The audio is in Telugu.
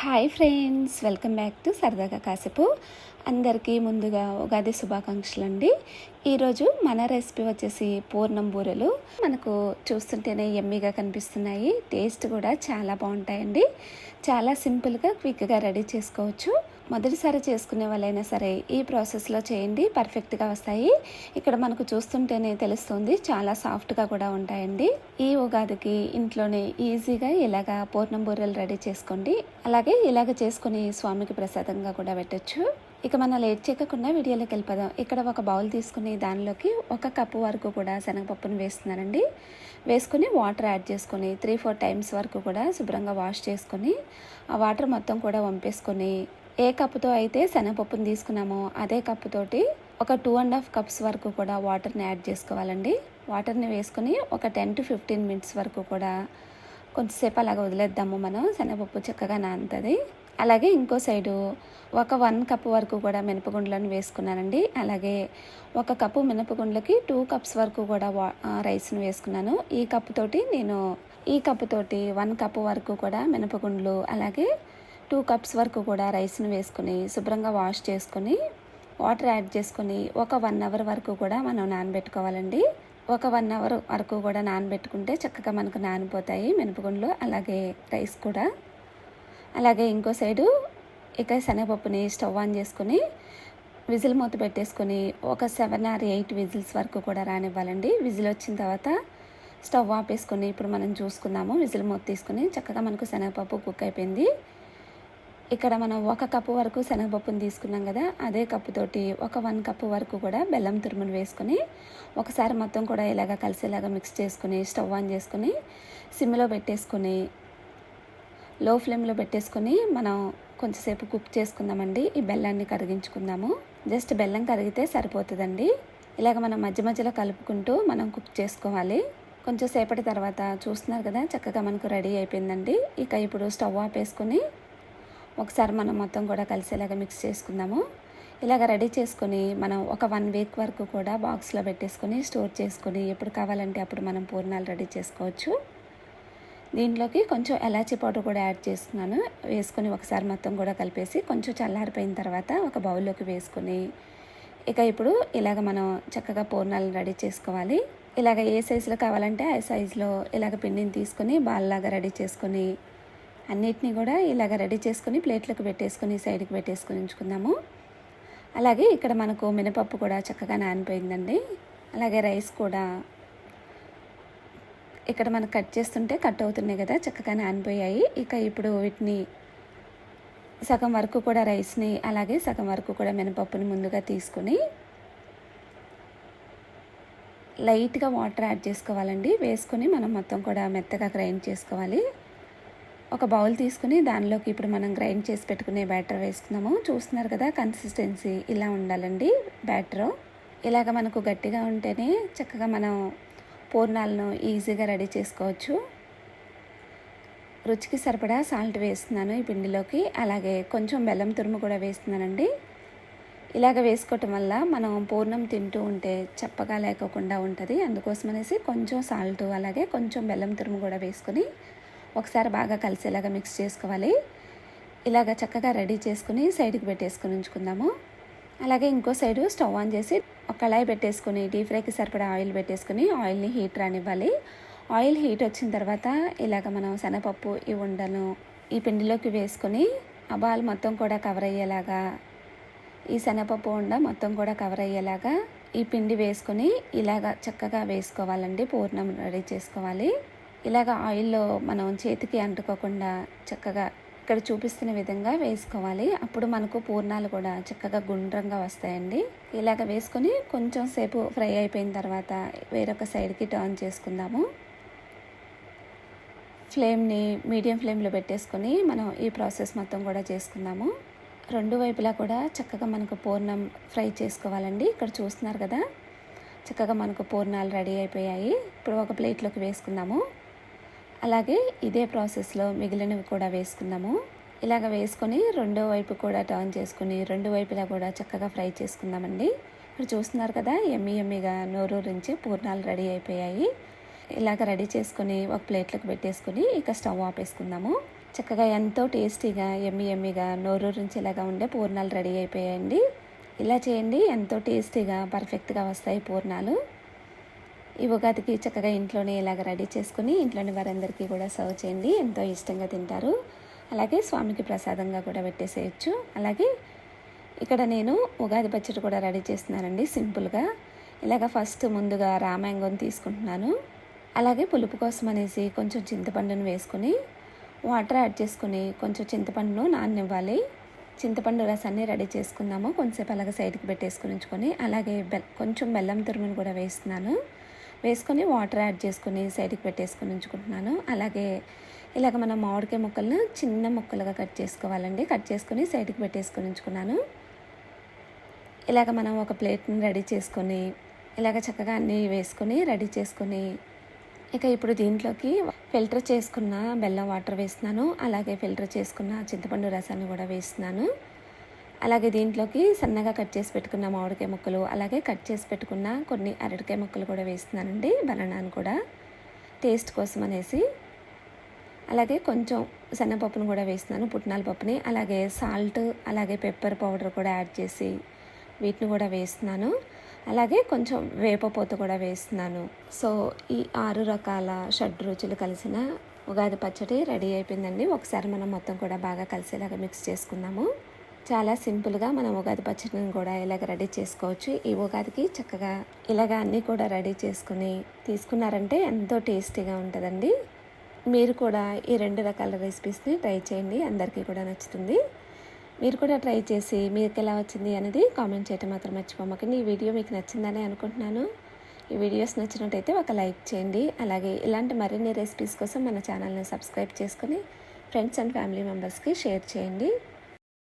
Hi friends welcome back to సరదాగా కాసేపు అందరికీ ముందుగా ఉగాది శుభాకాంక్షలు అండి ఈరోజు మన రెసిపీ వచ్చేసి పూర్ణం బూరెలు. మనకు చూస్తుంటేనే ఎమ్మీగా కనిపిస్తున్నాయి. టేస్ట్ కూడా చాలా బాగుంటాయండి. చాలా సింపుల్గా క్విక్గా రెడీ చేసుకోవచ్చు. మొదటిసారి చేసుకునే వాళ్ళైనా సరే ఈ ప్రాసెస్లో చేయండి పర్ఫెక్ట్గా వస్తాయి. ఇక్కడ మనకు చూస్తుంటేనే తెలుస్తుంది చాలా సాఫ్ట్గా కూడా ఉంటాయండి. ఈ ఉగాదికి ఇంట్లోనే ఈజీగా ఇలాగ పూర్ణం బూరెలు రెడీ చేసుకోండి. అలాగే ఇలాగ చేసుకుని స్వామికి ప్రసాదంగా కూడా పెట్టచ్చు. ఇక మనం లేట్ చేయకుండా వీడియోలోకి వెళ్ళిపోదాం. ఇక్కడ ఒక బౌల్ తీసుకుని దానిలోకి ఒక కప్పు వరకు కూడా శనగపప్పును వేస్తున్నానండి. వేసుకుని వాటర్ యాడ్ చేసుకొని త్రీ ఫోర్ టైమ్స్ వరకు కూడా శుభ్రంగా వాష్ చేసుకొని ఆ వాటర్ మొత్తం కూడా వంపేసుకొని ఏ కప్పుతో అయితే శనగపప్పును తీసుకున్నామో అదే కప్పుతోటి ఒక టూ అండ్ హాఫ్ కప్స్ వరకు కూడా వాటర్ని యాడ్ చేసుకోవాలండి. వాటర్ని వేసుకొని ఒక టెన్ టు ఫిఫ్టీన్ మినిట్స్ వరకు కూడా కొంచెంసేపు అలాగ వదిలేద్దాము మనం. శనగపప్పు చక్కగా నానుతుంది. అలాగే ఇంకో సైడు ఒక వన్ కప్ వరకు కూడా మినపగుండ్లను వేసుకున్నానండి. అలాగే ఒక కప్పు మినపగుండ్లకి టూ కప్స్ వరకు కూడా వా రైస్ని వేసుకున్నాను. ఈ కప్పుతోటి నేను ఈ కప్పుతోటి వన్ కప్ వరకు కూడా మినపగుండ్లు అలాగే టూ కప్స్ వరకు కూడా రైస్ను వేసుకుని శుభ్రంగా వాష్ చేసుకొని వాటర్ యాడ్ చేసుకొని ఒక వన్ అవర్ వరకు కూడా మనం నానబెట్టుకోవాలండి. ఒక వన్ అవర్ వరకు కూడా నానబెట్టుకుంటే చక్కగా మనకు నానిపోతాయి మినపగుండ్లు అలాగే రైస్ కూడా. అలాగే ఇంకో సైడు ఇక శనగపప్పుని స్టవ్ ఆన్ చేసుకొని విజిల్ మూత పెట్టేసుకొని ఒక సెవెన్ ఆర్ ఎయిట్ విజిల్స్ వరకు కూడా రానివ్వాలండి. విజిల్ వచ్చిన తర్వాత స్టవ్ ఆపేసుకుని ఇప్పుడు మనం చూసుకుందాము విజిల్ మూత తీసుకుని చక్కగా మనకు శనగపప్పు కుక్ అయిపోయింది. ఇక్కడ మనం ఒక కప్పు వరకు శనగపప్పును తీసుకున్నాం కదా అదే కప్పుతోటి ఒక వన్ కప్పు వరకు కూడా బెల్లం తురుమును వేసుకొని ఒకసారి మొత్తం కూడా ఇలాగ కలిసేలాగా మిక్స్ చేసుకుని స్టవ్ ఆన్ చేసుకుని సిమ్లో పెట్టేసుకొని లో ఫ్లేమ్లో పెట్టేసుకొని మనం కొంచెంసేపు కుక్ చేసుకుందామండి. ఈ బెల్లాన్ని కరిగించుకుందాము. జస్ట్ బెల్లం కరిగితే సరిపోతుందండి. ఇలాగ మనం మధ్య మధ్యలో కలుపుకుంటూ మనం కుక్ చేసుకోవాలి. కొంచెం సేపటి తర్వాత చూస్తున్నారు కదా చక్కగా మనకు రెడీ అయిపోయిందండి. ఇక ఇప్పుడు స్టవ్ ఆపేసుకొని ఒకసారి మనం మొత్తం కూడా కలిసేలాగా మిక్స్ చేసుకుందాము. ఇలాగ రెడీ చేసుకొని మనం ఒక వన్ వీక్ వరకు కూడా బాక్స్లో పెట్టేసుకొని స్టోర్ చేసుకొని ఎప్పుడు కావాలంటే అప్పుడు మనం పూర్ణాలు రెడీ చేసుకోవచ్చు. దీంట్లోకి కొంచెం ఎలాచీ పౌడర్ కూడా యాడ్ చేసుకున్నాను వేసుకొని ఒకసారి మొత్తం కూడా కలిపేసి కొంచెం చల్లారిపోయిన తర్వాత ఒక బౌల్లోకి వేసుకొని ఇక ఇప్పుడు ఇలాగ మనం చక్కగా పూర్ణాలను రెడీ చేసుకోవాలి. ఇలాగ ఏ సైజులో కావాలంటే ఆ సైజులో ఇలాగ పిండిని తీసుకొని బాల్లాగా రెడీ చేసుకొని అన్నిటినీ కూడా ఇలాగ రెడీ చేసుకొని ప్లేట్లకు పెట్టేసుకొని సైడ్కి పెట్టేసుకొని ఉంచుకుందాము. అలాగే ఇక్కడ మనకు మినపప్పు కూడా చక్కగా నానిపోయిందండి. అలాగే రైస్ కూడా ఇక్కడ మనం కట్ చేస్తుంటే కట్ అవుతున్నాయి కదా చక్కగా నానిపోయాయి. ఇక ఇప్పుడు వీటిని సగం వరకు కూడా రైస్ని అలాగే సగం వరకు కూడా మినపప్పుని ముందుగా తీసుకొని లైట్గా వాటర్ యాడ్ చేసుకోవాలండి. వేసుకొని మనం మొత్తం కూడా మెత్తగా గ్రైండ్ చేసుకోవాలి. ఒక బౌల్ తీసుకుని దానిలోకి ఇప్పుడు మనం గ్రైండ్ చేసి పెట్టుకునే బ్యాటర్ వేసుకున్నాము చూస్తున్నారు కదా కన్సిస్టెన్సీ ఇలా ఉండాలండి బ్యాటర్. ఇలాగ మనకు గట్టిగా ఉంటేనే చక్కగా మనం పూర్ణాలను ఈజీగా రెడీ చేసుకోవచ్చు. రుచికి సరిపడా సాల్ట్ వేస్తున్నాను ఈ పిండిలోకి. అలాగే కొంచెం బెల్లం తురుము కూడా వేస్తున్నానండి. ఇలాగ వేసుకోవటం వల్ల మనం పూర్ణం తింటూ ఉంటే చప్పగా లేకోకుండా ఉంటుంది. అందుకోసం అనేసి కొంచెం సాల్ట్ అలాగే కొంచెం బెల్లం తురుము కూడా వేసుకొని ఒకసారి బాగా కలిసేలాగా మిక్స్ చేసుకోవాలి. ఇలాగ చక్కగా రెడీ చేసుకుని సైడ్కి పెట్టేసుకుని ఉంచుకుందాము. అలాగే ఇంకో సైడు స్టవ్ ఆన్ చేసి ఒక కళాయి పెట్టేసుకుని డీప్ ఫ్రైకి సరిపడా ఆయిల్ పెట్టేసుకుని ఆయిల్ని హీట్ రానివ్వాలి. ఆయిల్ హీట్ వచ్చిన తర్వాత ఇలాగ మనం శనగపప్పు ఈ ఉండను ఈ పిండిలోకి వేసుకొని ఆ బాల్ మొత్తం కూడా కవర్ అయ్యేలాగా ఈ శనగపప్పు ఉండ మొత్తం కూడా కవర్ అయ్యేలాగా ఈ పిండి వేసుకొని ఇలాగ చక్కగా వేసుకోవాలండి. పూర్ణం రెడీ చేసుకోవాలి. ఇలాగ ఆయిల్లో మనం చేతికి అంటుకోకుండా చక్కగా ఇక్కడ చూపిస్తున్న విధంగా వేసుకోవాలి. అప్పుడు మనకు పూర్ణాలు కూడా చక్కగా గుండ్రంగా వస్తాయండి. ఇలాగ వేసుకొని కొంచెం సేపు ఫ్రై అయిపోయిన తర్వాత వేరొక సైడ్కి టర్న్ చేసుకుందాము. ఫ్లేమ్ని మీడియం ఫ్లేమ్లో పెట్టేసుకొని మనం ఈ ప్రాసెస్ మొత్తం కూడా చేసుకుందాము. రెండు వైపులా కూడా చక్కగా మనకు పూర్ణం ఫ్రై చేసుకోవాలండి. ఇక్కడ చూస్తున్నారు కదా చక్కగా మనకు పూర్ణాలు రెడీ అయిపోయాయి. ఇప్పుడు ఒక ప్లేట్లోకి వేసుకుందాము. అలాగే ఇదే ప్రాసెస్లో మిగిలినవి కూడా వేసుకుందాము. ఇలాగ వేసుకొని రెండో వైపు కూడా టర్న్ చేసుకుని రెండు వైపులా కూడా చక్కగా ఫ్రై చేసుకుందామండి. ఇప్పుడు చూస్తున్నారు కదా ఎమ్మి ఎమ్మిగా నోరూరించి పూర్ణాలు రెడీ అయిపోయాయి. ఇలాగ రెడీ చేసుకొని ఒక ప్లేట్లోకి పెట్టేసుకొని ఇక స్టవ్ ఆపేసుకుందాము. చక్కగా ఎంతో టేస్టీగా ఎమ్మి ఎమ్మిగా నోరూరించేలాగా ఉండే పూర్ణాలు రెడీ అయిపోయాయండి. ఇలా చేయండి ఎంతో టేస్టీగా పర్ఫెక్ట్గా వస్తాయి పూర్ణాలు. ఈ ఉగాదికి చక్కగా ఇంట్లోనే ఇలాగ రెడీ చేసుకుని ఇంట్లోని వారందరికీ కూడా సర్వ్ చేయండి. ఎంతో ఇష్టంగా తింటారు. అలాగే స్వామికి ప్రసాదంగా కూడా పెట్టేసేయచ్చు. అలాగే ఇక్కడ నేను ఉగాది పచ్చడి కూడా రెడీ చేస్తున్నానండి సింపుల్గా. ఇలాగ ఫస్ట్ ముందుగా రామాయంగం తీసుకుంటున్నాను. అలాగే పులుపు కోసం అనేసి కొంచెం చింతపండును వేసుకొని వాటర్ యాడ్ చేసుకుని కొంచెం చింతపండును నాననివ్వాలి. చింతపండు రసాన్ని రెడీ చేసుకుందాము. కొంచెంసేపు అలాగే సైడ్కి పెట్టేసుకుని ఉంచుకొని అలాగే బె కొంచెం బెల్లం తురుమును కూడా వేస్తున్నాను. వేసుకొని వాటర్ యాడ్ చేసుకొని సైడ్కి పెట్టేసుకొని ఉంచుకుంటున్నాను. అలాగే ఇలాగ మనం మామిడికాయ ముక్కలను చిన్న ముక్కలుగా కట్ చేసుకోవాలండి. కట్ చేసుకొని సైడ్కి పెట్టేసుకొని ఉంచుకున్నాను. ఇలాగ మనం ఒక ప్లేట్ని రెడీ చేసుకొని ఇలాగ చక్కగా అన్నీ వేసుకొని రెడీ చేసుకొని ఇక ఇప్పుడు దీంట్లోకి ఫిల్టర్ చేసుకున్న బెల్లం వాటర్ వేస్తున్నాను. అలాగే ఫిల్టర్ చేసుకున్న చింతపండు రసాన్ని కూడా వేస్తున్నాను. అలాగే దీంట్లోకి సన్నగా కట్ చేసి పెట్టుకున్న మామిడికాయ ముక్కలు అలాగే కట్ చేసి పెట్టుకున్న కొన్ని అరటికాయ ముక్కలు కూడా వేస్తున్నానండి బనానాను కూడా. టేస్ట్ కోసం అనేసి. అలాగే కొంచెం శనగపప్పును కూడా వేస్తున్నాను పుట్నాల పప్పుని. అలాగే సాల్ట్ అలాగే పెప్పర్ పౌడర్ కూడా యాడ్ చేసి వీటిని కూడా వేస్తున్నాను. అలాగే కొంచెం వేపపోత కూడా వేస్తున్నాను. సో ఈ ఆరు రకాల షడ్ రుచులు కలిసిన ఉగాది పచ్చడి రెడీ అయిపోయిందండి. ఒకసారి మనం మొత్తం కూడా బాగా కలిసేలాగా మిక్స్ చేసుకుందాము. చాలా సింపుల్గా మనం ఉగాది పచ్చడిని కూడా ఇలాగ రెడీ చేసుకోవచ్చు. ఈ ఉగాదికి చక్కగా ఇలాగ అన్నీ కూడా రెడీ చేసుకుని తీసుకున్నారంటే ఎంతో టేస్టీగా ఉంటుందండి. మీరు కూడా ఈ రెండు రకాల రెసిపీస్ని ట్రై చేయండి. అందరికీ కూడా నచ్చుతుంది. మీరు కూడా ట్రై చేసి మీకు ఎలా వచ్చింది అనేది కామెంట్ చేయటం మాత్రం మర్చిపోమకండి ఈ వీడియో మీకు నచ్చిందని అనుకుంటున్నాను. ఈ వీడియోస్ నచ్చినట్టయితే ఒక లైక్ చేయండి. అలాగే ఇలాంటి మరిన్ని రెసిపీస్ కోసం మన ఛానల్ని సబ్స్క్రైబ్ చేసుకుని ఫ్రెండ్స్ అండ్ ఫ్యామిలీ మెంబర్స్కి షేర్ చేయండి.